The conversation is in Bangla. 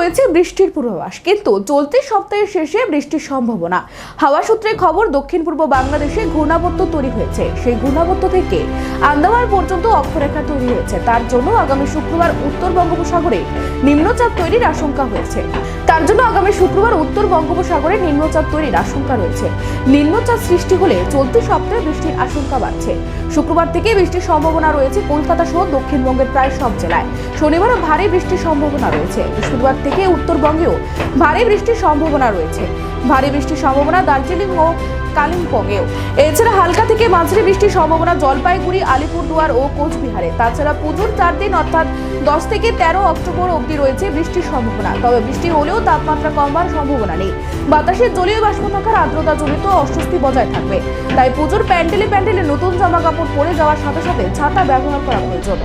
রয়েছে বৃষ্টির পূর্বাভাস, কিন্তু চলতি সপ্তাহের শেষে বৃষ্টির সম্ভাবনা। হাওয়া সূত্রে খবর দক্ষিণ পূর্ব বাংলাদেশে ঘূর্ণাবর্ত তৈরি হয়েছে। সেই ঘূর্ণাবর্ত থেকে আন্দামান পর্যন্ত অক্ষরেখা তৈরি হয়েছে। তার জন্য আগামী শুক্রবার উত্তর বঙ্গোপসাগরে নিম্নচাপ তৈরির আশঙ্কা হয়েছে তার জন্য আগামী শুক্রবার উত্তর বঙ্গোপসাগরে নিম্নচাপ তৈরির আশঙ্কা রয়েছে। নিম্নচাপ সৃষ্টি হলে চলতি সপ্তাহে বৃষ্টির আশঙ্কা বাড়ছে। শুক্রবার থেকে বৃষ্টির সম্ভাবনা রয়েছে কলকাতা সহ দক্ষিণবঙ্গের প্রায় সব জেলায়। শনিবারও ভারী বৃষ্টির সম্ভাবনা রয়েছে। বৃহস্পতিবার থেকে উত্তরবঙ্গেও ভারী বৃষ্টির সম্ভাবনা রয়েছে। ভারী বৃষ্টির সম্ভাবনা দার্জিলিং ও কালিম্পংয়েও। এছাড়া হালকা থেকে মাঝারি বৃষ্টির সম্ভাবনা জলপাইগুড়ি, আলিপুরদুয়ার ও কোচবিহারে। তাছাড়া পুজোর চার দিন অর্থাৎ দশ থেকে তেরো অক্টোবর অবধি রয়েছে বৃষ্টির সম্ভাবনা। তবে বৃষ্টি হলেও তাপমাত্রা কমবার সম্ভাবনা নেই। বাতাসে জলীয় বাষ্প থাকার আর্দ্রতা জনিত অস্বস্তি বজায় থাকবে। তাই পুজোর প্যান্ডেলে প্যান্ডেলে নতুন জামা কাপড় পরে যাওয়ার সাথে সাথে ছাতা ব্যবহার করা প্রয়োজন।